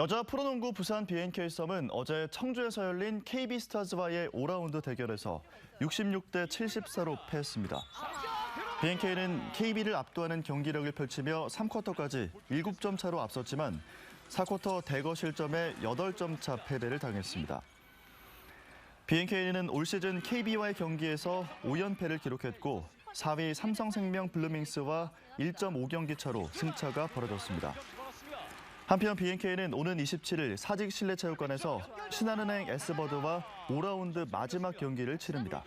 여자 프로농구 부산 BNK 썸은 어제 청주에서 열린 KB스타즈와의 5라운드 대결에서 66대 74로 패했습니다. BNK는 KB를 압도하는 경기력을 펼치며 3쿼터까지 7점 차로 앞섰지만 4쿼터 대거 실점에 8점 차 패배를 당했습니다. BNK는 올 시즌 KB와의 경기에서 5연패를 기록했고 4위 삼성생명 블루밍스와 1.5경기 차로 승차가 벌어졌습니다. 한편 BNK는 오는 27일 사직 실내체육관에서 신한은행 에스버드와 5라운드 마지막 경기를 치릅니다.